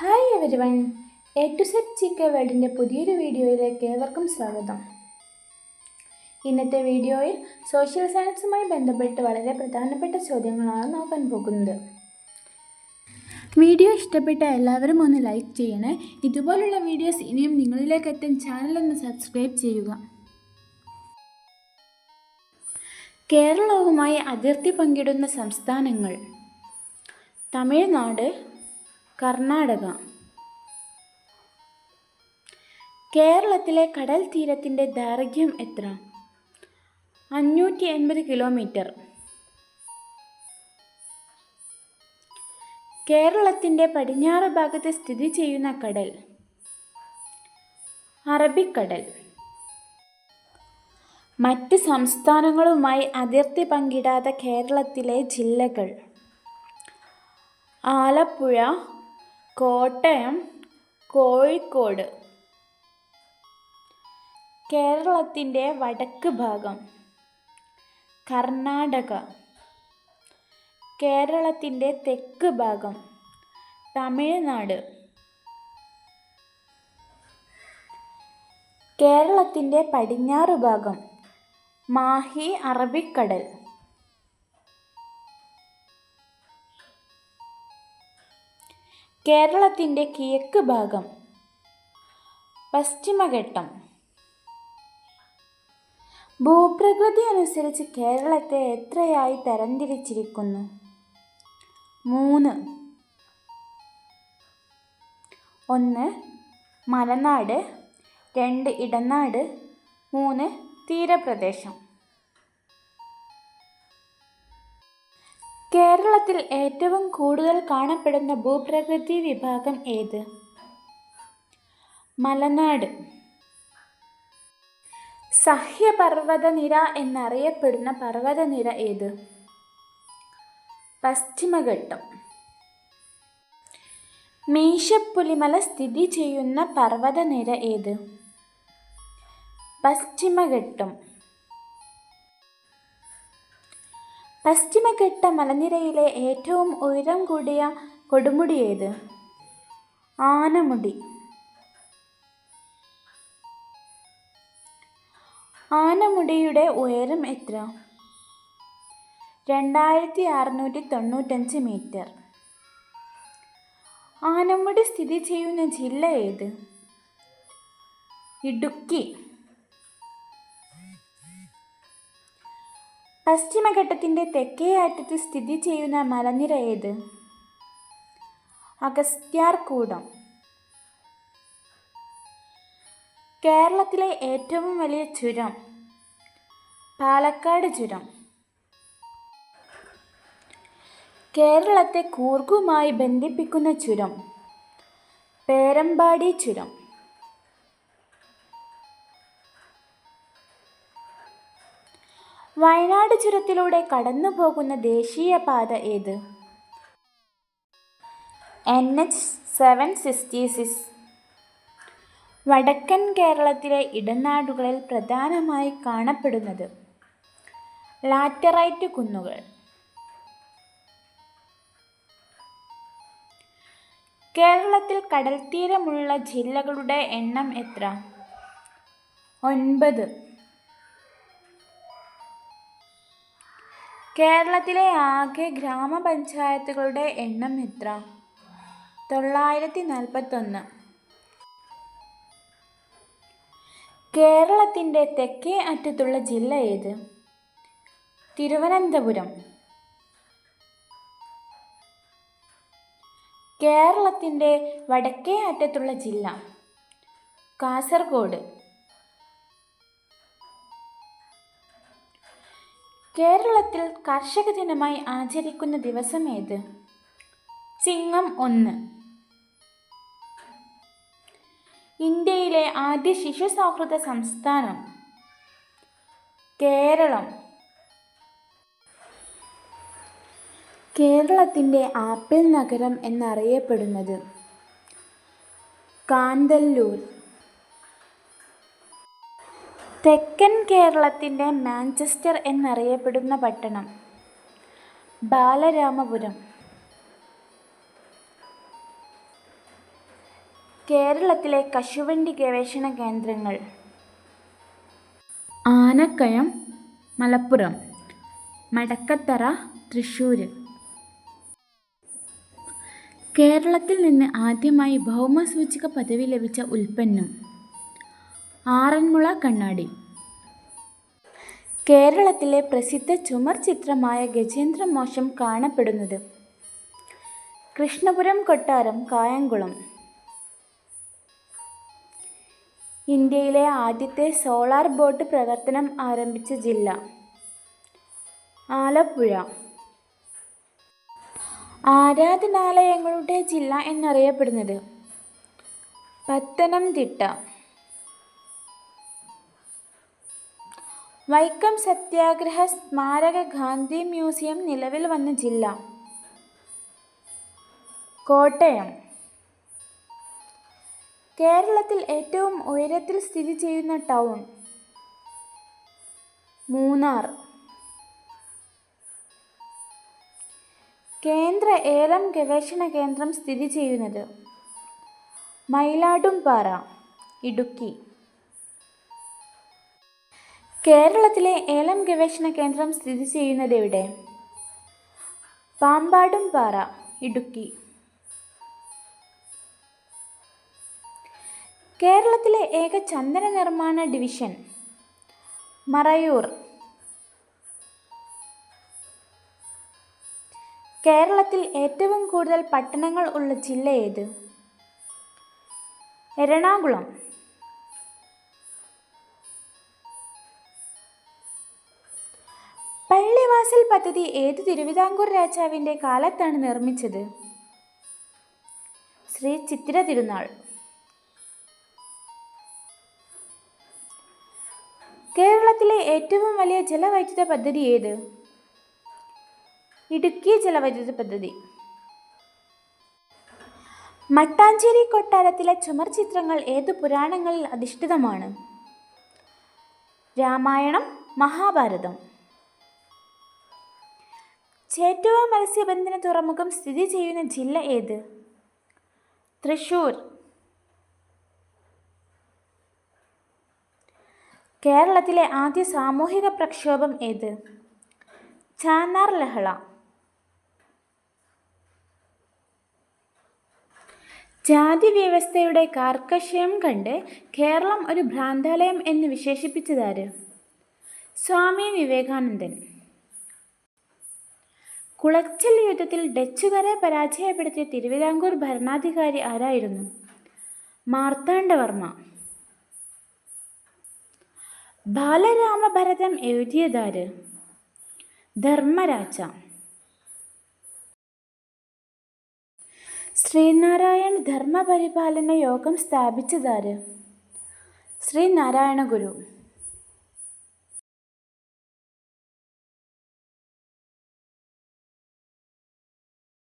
Hi everyone A to Z ചിക്ക വേൾഡിന്റെ പുതിയൊരു വീഡിയോയിലേക്ക് ഏവർക്കും സ്വാഗതം. ഇന്നത്തെ വീഡിയോയിൽ സോഷ്യൽ സയൻസുമായി ബന്ധപ്പെട്ട് വളരെ പ്രധാനപ്പെട്ട ചോദ്യങ്ങളാണ് നോക്കാൻ പോകുന്നത്. വീഡിയോ ഇഷ്ടപ്പെട്ട എല്ലാവരും ഒന്ന് ലൈക്ക് ചെയ്യണേ. ഇതുപോലുള്ള വീഡിയോസ് ഇനിയും നിങ്ങളിലേക്ക് എത്താൻ ചാനലൊന്ന് സബ്സ്ക്രൈബ് ചെയ്യുക. കേരളവുമായി അതിർത്തി പങ്കിടുന്ന സംസ്ഥാനങ്ങൾ. തമിഴ്നാട് കർണാടക. കേരളത്തിലെ കടൽ തീരത്തിന്റെ ദൈർഘ്യം എത്ര? അഞ്ഞൂറ്റി എൺപത് കിലോമീറ്റർ. കേരളത്തിന്റെ പടിഞ്ഞാറ് ഭാഗത്ത് സ്ഥിതി ചെയ്യുന്ന കടൽ അറബിക്കടൽ. മറ്റ് സംസ്ഥാനങ്ങളുമായി അതിർത്തി പങ്കിടാത്ത കേരളത്തിലെ ജില്ലകൾ ആലപ്പുഴ കോട്ടയം കോഴിക്കോട്. കേരളത്തിന്റെ വടക്ക് ഭാഗം കർണാടക. കേരളത്തിന്റെ തെക്ക് ഭാഗം തമിഴ്നാട്. കേരളത്തിന്റെ പടിഞ്ഞാറ് ഭാഗം മാഹി അറബിക്കടൽ. കേരളത്തിന്റെ കിഴക്ക് ഭാഗം. പശ്ചിമഘട്ടം. ഭൂപ്രകൃതി അനുസരിച്ച് കേരളത്തെ എത്രയായി തരംതിരിച്ചിരിക്കുന്നു? മൂന്ന്. ഒന്ന് മലനാട്. രണ്ട് ഇടനാട്. മൂന്ന് തീരപ്രദേശം. കേരളത്തിൽ ഏറ്റവും കൂടുതൽ കാണപ്പെടുന്ന ഭൂപ്രകൃതി വിഭാഗം ഏത്? മലനാട്. സഹ്യപർവതനിര എന്നറിയപ്പെടുന്ന പർവതനിര ഏത്? പശ്ചിമഘട്ടം. മീശപ്പുലിമല സ്ഥിതി ചെയ്യുന്ന പർവതനിര ഏത്? പശ്ചിമഘട്ടം. പശ്ചിമഘട്ട മലനിരയിലെ ഏറ്റവും ഉയരം കൂടിയ കൊടുമുടി ഏത്? ആനമുടി. ആനമുടിയുടെ ഉയരം എത്ര? രണ്ടായിരത്തി അറുന്നൂറ്റി തൊണ്ണൂറ്റഞ്ച് മീറ്റർ. ആനമുടി സ്ഥിതി ചെയ്യുന്ന ജില്ല ഏത്? ഇടുക്കി. പശ്ചിമഘട്ടത്തിന്റെ തെക്കേ അറ്റത്ത് സ്ഥിതി ചെയ്യുന്ന മലനിര ഏത്? അഗസ്ത്യാർകൂടം. കേരളത്തിലെ ഏറ്റവും വലിയ ചുരം പാലക്കാട് ചുരം. കേരളത്തെ കൂർഗുമായി ബന്ധിപ്പിക്കുന്ന ചുരം പേരമ്പാടി ചുരം. വയനാട് ചുരത്തിലൂടെ കടന്നു പോകുന്ന ദേശീയപാത ഏത്? N H seven sixty six വടക്കൻ കേരളത്തിലെ ഇടനാടുകളിൽ പ്രധാനമായി കാണപ്പെടുന്നത് ലാറ്ററൈറ്റ് കുന്നുകൾ. കേരളത്തിൽ കടൽത്തീരമുള്ള ജില്ലകളുടെ എണ്ണം എത്ര? ഒൻപത്. കേരളത്തിലെ ആകെ ഗ്രാമപഞ്ചായത്തുകളുടെ എണ്ണം എത്ര? തൊള്ളായിരത്തി നാൽപ്പത്തൊന്ന് കേരളത്തിന്റെ തെക്കേ അറ്റത്തുള്ള ജില്ല ഏത്? തിരുവനന്തപുരം. കേരളത്തിന്റെ വടക്കേ അറ്റത്തുള്ള ജില്ല കാസർഗോഡ്. കേരളത്തിൽ കർഷക ദിനമായി ആചരിക്കുന്ന ദിവസം ഏത്? ചിങ്ങം ഒന്ന്. ഇന്ത്യയിലെ ആദ്യ ശിശു സൗഹൃദ സംസ്ഥാനം കേരളം. കേരളത്തിന്റെ ആപ്പിൾ നഗരം എന്നറിയപ്പെടുന്നത് കാന്തല്ലൂർ. തെക്കൻ കേരളത്തിന്റെ മാഞ്ചസ്റ്റർ എന്നറിയപ്പെടുന്ന പട്ടണം ബാലരാമപുരം. കേരളത്തിലെ കശുവണ്ടി ഗവേഷണ കേന്ദ്രങ്ങൾ. ആനക്കയം മലപ്പുറം. മടക്കത്തറ തൃശ്ശൂർ കേരളത്തിൽ നിന്ന് ആദ്യമായി ഭൗമസൂചിക പദവി ലഭിച്ച ഉൽപ്പന്നം. ആറന്മുള കണ്ണാടി. കേരളത്തിലെ പ്രസിദ്ധ ചുമർ ചിത്രമായ ഗജേന്ദ്രമോക്ഷം കാണപ്പെടുന്നത് കൃഷ്ണപുരം കൊട്ടാരം കായംകുളം. ഇന്ത്യയിലെ ആദ്യത്തെ സോളാർ ബോട്ട് പ്രവർത്തനം ആരംഭിച്ച ജില്ല ആലപ്പുഴ. ആരാധനാലയങ്ങളുടെ ജില്ല എന്നറിയപ്പെടുന്നത് പത്തനംതിട്ട. വൈക്കം സത്യാഗ്രഹ സ്മാരക ഗാന്ധി മ്യൂസിയം നിലവിൽ വന്ന ജില്ല. കോട്ടയം. കേരളത്തിൽ ഏറ്റവും ഉയരത്തിൽ സ്ഥിതി ചെയ്യുന്ന ടൗൺ. മൂന്നാർ. കേന്ദ്ര ഏലം ഗവേഷണ കേന്ദ്രം സ്ഥിതി ചെയ്യുന്നത്. മയിലാടുംപാറ ഇടുക്കി. കേരളത്തിലെ ഏലം ഗവേഷണ കേന്ദ്രം സ്ഥിതി ചെയ്യുന്നത് എവിടെ? പാമ്പാടും പാറ ഇടുക്കി. കേരളത്തിലെ ഏക ചന്ദന നിർമ്മാണ ഡിവിഷൻ മറയൂർ. കേരളത്തിൽ ഏറ്റവും കൂടുതൽ പട്ടണങ്ങൾ ഉള്ള ജില്ല ഏത്? എറണാകുളം. പള്ളിവാസൽ പദ്ധതി ഏത് തിരുവിതാംകൂർ രാജാവിന്റെ കാലത്താണ് നിർമ്മിച്ചത്? ശ്രീ ചിത്തിര തിരുനാൾ. കേരളത്തിലെ ഏറ്റവും വലിയ ജലവൈദ്യുത പദ്ധതി ഏത്? ഇടുക്കി ജലവൈദ്യുത പദ്ധതി. മട്ടാഞ്ചേരി കൊട്ടാരത്തിലെ ചുമർ ചിത്രങ്ങൾ ഏത് പുരാണങ്ങളിൽ അധിഷ്ഠിതമാണ്? രാമായണം മഹാഭാരതം. ചേറ്റുവ മത്സ്യബന്ധന തുറമുഖം സ്ഥിതി ചെയ്യുന്ന ജില്ല ഏത്? തൃശൂർ. കേരളത്തിലെ ആദ്യ സാമൂഹിക പ്രക്ഷോഭം ഏത്? ചാനാർ ലഹള. ജാതി വ്യവസ്ഥയുടെ കാർക്കശ്യം കണ്ട് കേരളം ഒരു ഭ്രാന്താലയം എന്ന് വിശേഷിപ്പിച്ചതാര്? സ്വാമി വിവേകാനന്ദൻ. കുളച്ചൽ യുദ്ധത്തിൽ ഡച്ചുകാരെ പരാജയപ്പെടുത്തിയ തിരുവിതാംകൂർ ഭരണാധികാരി ആരായിരുന്നു? മാർത്താണ്ഡവർമ്മ. ബാലരാമഭരതം എഴുതിയതാര്? ധർമ്മരാജ. ശ്രീനാരായൺ ധർമ്മപരിപാലന യോഗം സ്ഥാപിച്ചതാര്? ശ്രീനാരായണ ഗുരു